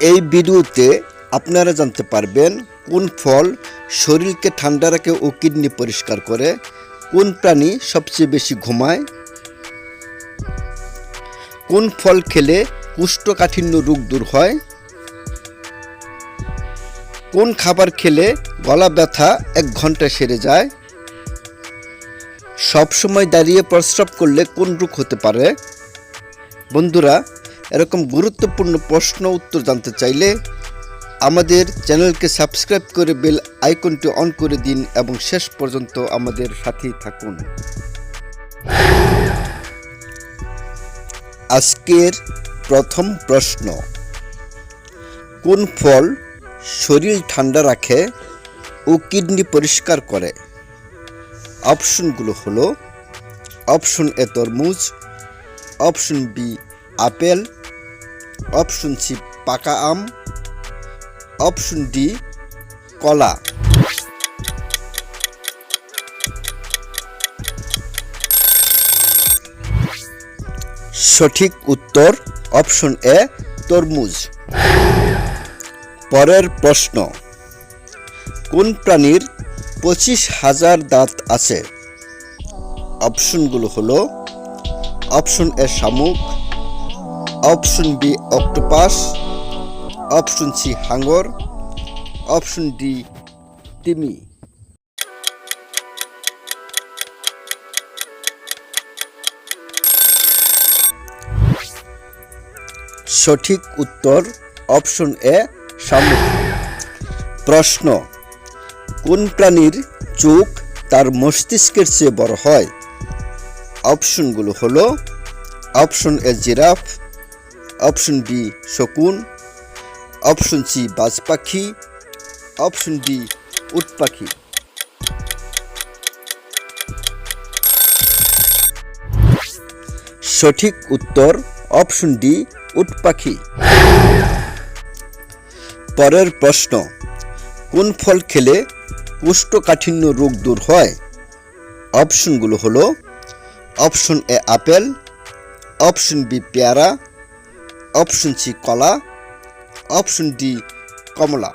এই ভিডিওতে আপনারা জানতে পারবেন কোন ফল শরীরকে ঠান্ডা রাখে ও কিডনি পরিষ্কার করে, কোন প্রাণী সবচেয়ে বেশি ঘুমায়, কোন ফল খেলে কুষ্ঠকাঠিন্য রোগ দূর হয়, কোন খাবার খেলে গলা ব্যথা এক ঘণ্টা সেরে যায় সব সময় দাঁড়িয়ে প্রস্রাব করলে কোন রোগ হতে পারে। বন্ধুরা এরকম গুরুত্বপূর্ণ প্রশ্ন উত্তর জানতে চাইলে আমাদের চ্যানেলকে সাবস্ক্রাইব করে বেল আইকনটি অন করে দিন এবং শেষ পর্যন্ত আমাদের সাথেই থাকুন। আজকের প্রথম প্রশ্ন, কোন ফল শরীর ঠান্ডা রাখে ও কিডনি পরিষ্কার করে? অপশনগুলো হলো, অপশন এ তরমুজ, option B apple option C, পাকা আম। অপশন ডি, কলা। সঠিক উত্তর, অপশন এ, তরমুজ। পরের প্রশ্ন, কোন প্রাণীর পঁচিশ হাজার দাঁত আছে? অপশনগুলো হলো, অপশন এ শামুক option B octopus option C হাঙ্গর option D তিমি সঠিক উত্তর অপশন এ শামুক। প্রশ্ন, কোন প্রাণীর চোখ তার মস্তিষ্কের চেয়ে বড় হয়? অপশনগুলো হলো option A giraffe option B শকুন অপশন সি বাজ পাখি অপশন ডি উট পাখি সঠিক উত্তর অপশন ডি উট পাখি পরের প্রশ্ন, কোন ফল খেলে কোষ্ঠকাঠিন্য রোগ দূর হয়? অপশনগুলো হলো option A apple option B পেয়ারা অপশন সি কলা অপশন ডি কমলা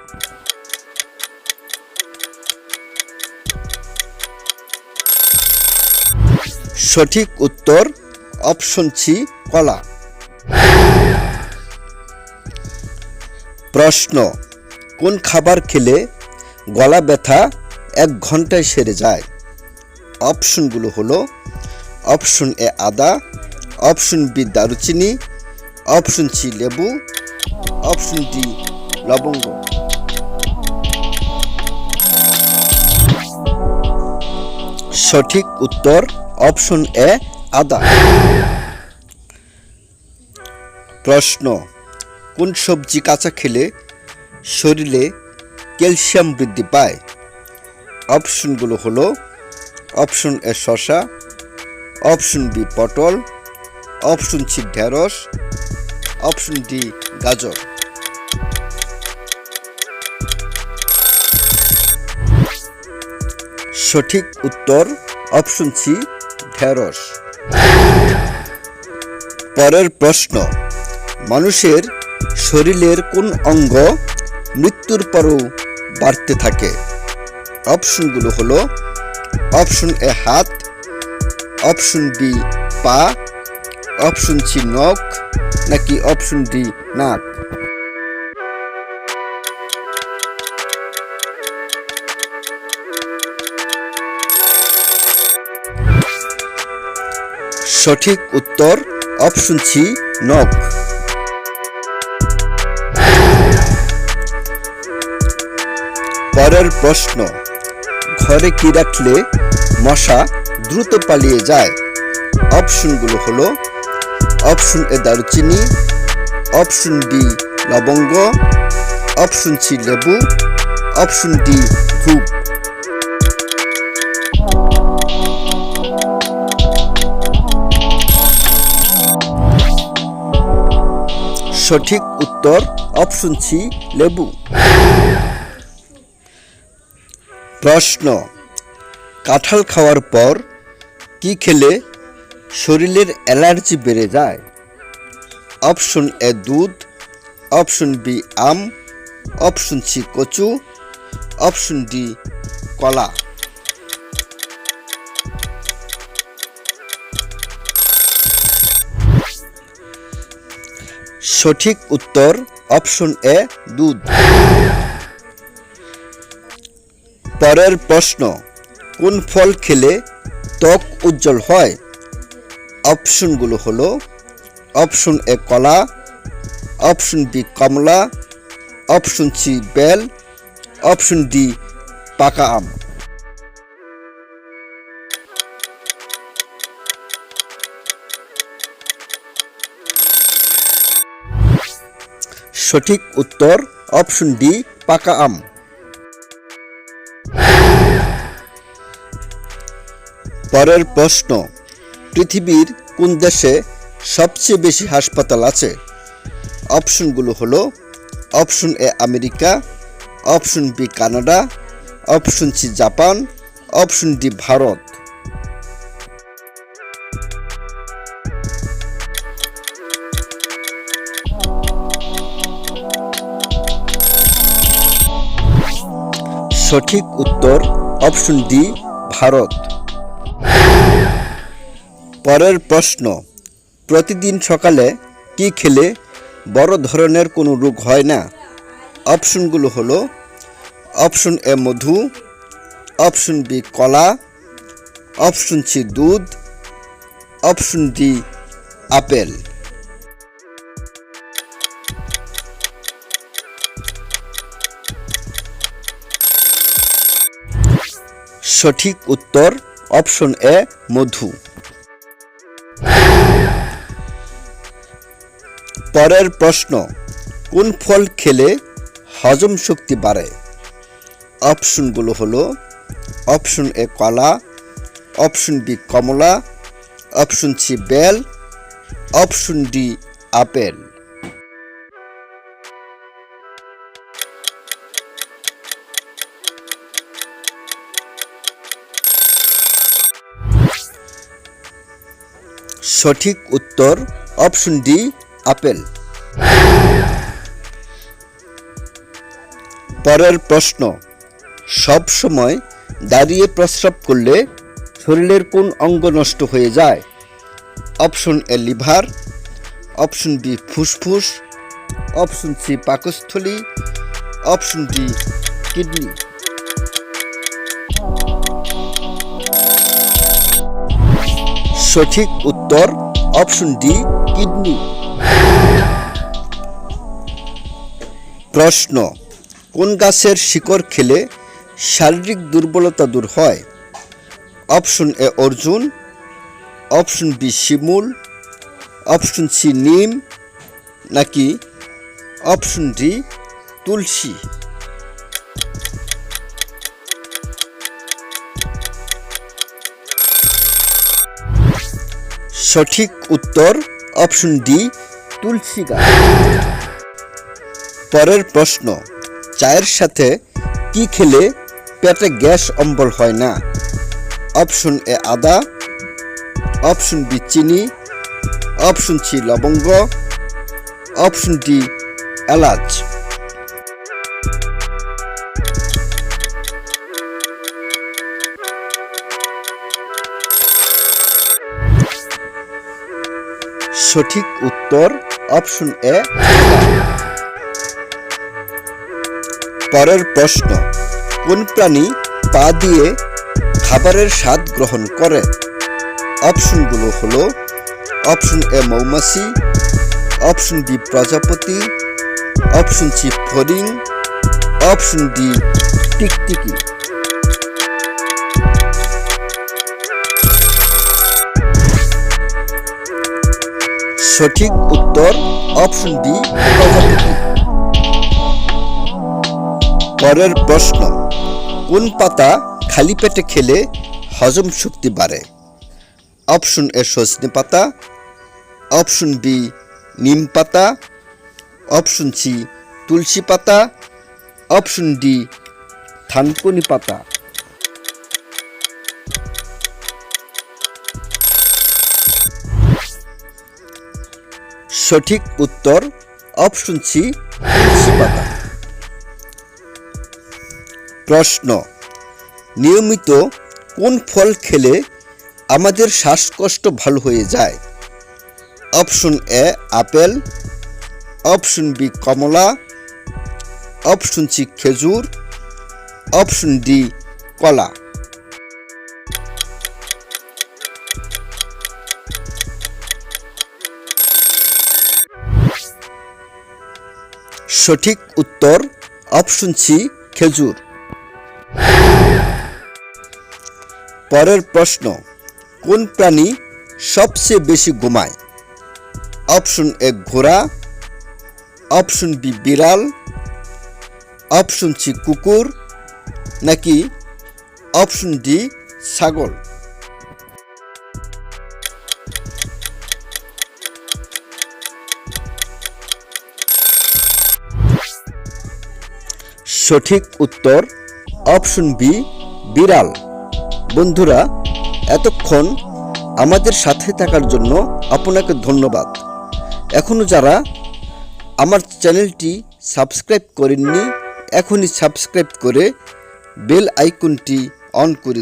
সঠিক উত্তর অপশন সি কলা প্রশ্ন, কোন খাবার খেলে গলা ব্যথা এক ঘন্টায় সেরে যায়? অপশনগুলো হলো অপশন এ আদা অপশন বি দারুচিনি অপশন সি লেবু অপশন ডি লবঙ্গ সঠিক উত্তর অপশন এ আদা। প্রশ্ন, কোন সবজি কাঁচা খেলে শরীরে ক্যালসিয়াম বৃদ্ধি পায়? অপশনগুলো হলো অপশন এ শশা অপশন বি পটল। অপশন সি ঢেঁড়স। অপশন ডি, গাজর। সঠিক উত্তর, অপশন সি, ঢেঁড়স। পরের প্রশ্ন, মানুষের শরীরের কোন অঙ্গ মৃত্যুর পরও বাড়তে থাকে? অপশনগুলো হলো, অপশন এ হাত, অপশন বি পা, অপশন সি নখ নাকি অপশন ডি নাক। সঠিক উত্তর অপশন সি নখ। পরের প্রশ্ন, ঘরে কি রাখলে মশা দ্রুত পালিয়ে যায়? অপশনগুলো হলো অপশন এ দারুচিনি অপশন বি লবঙ্গ অপশন সি লেবু অপশন ডি ধূপ সঠিক উত্তর অপশন সি লেবু প্রশ্ন, কাঁঠাল খাওয়ার পর কি খেলে শরীরের অ্যালার্জি বেড়ে যায়। অপশন এ দুধ, অপশন বি আম, অপশন সি কচু, অপশন ডি কলা। সঠিক উত্তর অপশন এ দুধ। পরের প্রশ্ন, কোন ফল খেলে ত্বক উজ্জ্বল হয়? অপশনগুলো হলো অপশন এ কলা, অপশন বি কমলা, অপশন সি বেল, অপশন ডি পাকা আম। সঠিক উত্তর অপশন ডি পাকা আম। পরের প্রশ্ন। পৃথিবীর কোন দেশে সবচেয়ে বেশি হাসপাতাল আছে? অপশনগুলো হলো option A America, option B Canada, option C Japan, option D Bharat. সঠিক উত্তর অপশন ডি ভারত। পরের প্রশ্ন, প্রতিদিন সকালে কি খেলে বড় ধরনের কোনো রোগ হয় না? অপশনগুলো হলো অপশন এ মধু অপশন বি কলা অপশন সি দুধ অপশন ডি আপেল। সঠিক উত্তর অপশন এ মধু। পরের প্রশ্ন, কোন ফল খেলে হজম শক্তি বাড়ে? অপশনগুলো হলো, অপশন এ কলা, অপশন বি কমলা, অপশন সি বেল, অপশন ডি আপেল। সঠিক উত্তর, অপশন ডি আপেল। পরের প্রশ্ন, সব সময় দাঁড়িয়ে প্রস্রাব করলে শরীরের কোন অঙ্গ নষ্ট হয়ে যায়? Option A liver, option B ফুসফুস, অপশন সি পাকস্থলী, অপশন ডি কিডনি। সঠিক উত্তর অপশন ডি কিডনি। প্রশ্ন, কোন গাছের শিকড় খেলে শারীরিক দুর্বলতা দূর হয়? অপশন এ অর্জুন, অপশন বি শিমুল, অপশন সি নিম, নাকি অপশন ডি তুলসী? সঠিক উত্তর অপশন ডি তুলসী গাছ। পরের প্রশ্ন, চায়ের সাথে কি খেলে পেটে গ্যাস অম্বল হয় না? অপশন এ আদা, অপশন বি চিনি, অপশন সি লবঙ্গ, অপশন ডি এলাচ। সঠিক উত্তর অপশন এ পরের প্রশ্ন, কোন প্রাণী পা দিয়ে খাবারের স্বাদ গ্রহণ করে? অপশনগুলো হলো, অপশন এ মৌমাছি, অপশন বি প্রজাপতি, অপশন সি ফরিং অপশন ডি টিকটিকি। সঠিক উত্তর অপশন ডি প্রজাপতি। পরের প্রশ্ন, কোন পাতা খালি পেটে খেলে হজম শক্তি বাড়ে? অপশন এ সজনে পাতা, অপশন বি নিম পাতা, অপশন সি তুলসী পাতা, অপশন ডি থানকুনি পাতা। সঠিক উত্তর অপশন সি তুলসী পাতা। প্রশ্ন, নিয়মিত কোন ফল খেলে আমাদের শ্বাসকষ্ট ভালো হয়ে যায়? Option A, apple. Option B, Kamala. Option C, খেজুর। অপশন ডি, কলা। সঠিক উত্তর, অপশন সি, খেজুর। পরের প্রশ্ন, কোন প্রাণী সবচেয়ে বেশি ঘুমায়? অপশন এ ঘোড়া, অপশন বি বিড়াল, অপশন সি কুকুর, নাকি অপশন ডি ছাগল? সঠিক উত্তর, অপশন বি বিড়াল। বন্ধুরা, এতক্ষণ আমাদের সাথে থাকার জন্য আপনাকে ধন্যবাদ। এখনও যারা আমার চ্যানেলটি সাবস্ক্রাইব করেননি, এখনই সাবস্ক্রাইব করে বেল আইকনটি অন করে